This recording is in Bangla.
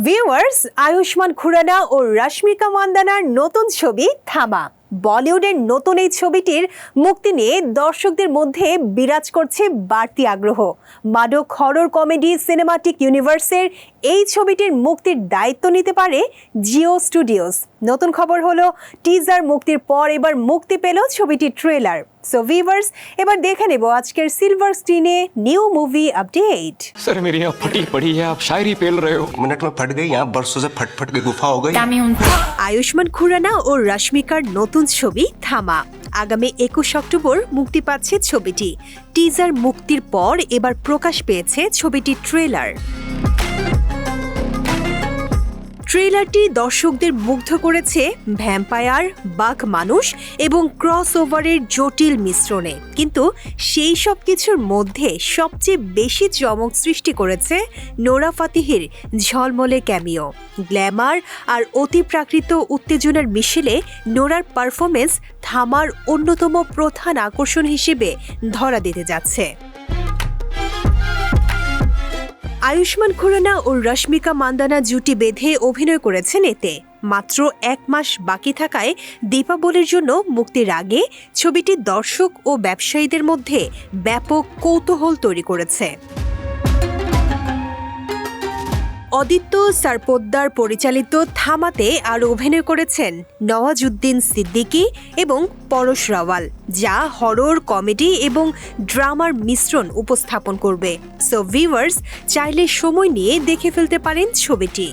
ভিউয়ার্স আয়ুষ্মান খুরানা ও রশ্মিকা মান্দানার নতুন ছবি থামা। বলিউডের নতুন এই ছবিটির মুক্তি নিয়ে দর্শকদের মধ্যে বিরাজ করছে বাড়তি আগ্রহ। মাদক হরর কমেডি সিনেমাটিক ইউনিভার্সের এই ছবিটির মুক্তির দায়িত্ব নিতে পারে জিও স্টুডিওস নতুন খবর হলো টিজার মুক্তির পর এবার মুক্তি পেল ছবিটির ট্রেলার সো ভিভার্স এবার দেখে নেব আজকের সিলভার স্ক্রিনে নিউ মুভি আপডেট सर मेरी यहाँ फटी पड़ी है आप शायरी पेल रहे हो मिनट में फट गई यहाँ बरसों से फट फट के गुफा हो गई Dame un আয়ুষ্মান খুরানা ও রশ্মিকার নতুন ছবি থামা আগামী একুশ অক্টোবর মুক্তি পাচ্ছে ছবিটি টিজার মুক্তির পর এবার প্রকাশ পেয়েছে ছবিটির ট্রেলার ট্রেলারটি দর্শকদের মুগ্ধ করেছে ভ্যাম্পায়ার, বাঘ মানুষ এবং ক্রস ওভারের জটিল মিশ্রণে। কিন্তু সেই সব কিছুর মধ্যে সবচেয়ে বেশি চমক সৃষ্টি করেছে নোরা ফাতিহির ঝলমলে ক্যামিও। গ্ল্যামার আর অতিপ্রাকৃত উত্তেজনার মিশেলে নোরার পারফরমেন্স থামার অন্যতম প্রধান আকর্ষণ হিসেবে ধরা দিতে যাচ্ছে। আয়ুষ্মান খুরানা ও রশ্মিকা মান্দানা জুটি বেঁধে অভিনয় করেছেন এতে। মাত্র এক মাস বাকি থাকায় দীপাবলির জন্য মুক্তির আগে ছবিটি দর্শক ও ব্যবসায়ীদের মধ্যে ব্যাপক কৌতূহল তৈরি করেছে। অদিত্য সারপোদ্দার পরিচালিত থামাতে আর অভিনয় করেছেন নওয়াজুদ্দিন সিদ্দিকী এবং পরশ রাওয়াল, যা হরর, কমেডি এবং ড্রামার মিশ্রণ উপস্থাপন করবে। সো ভিউয়ার্স চাইলে সময় নিয়ে দেখে ফেলতে পারেন ছবিটি।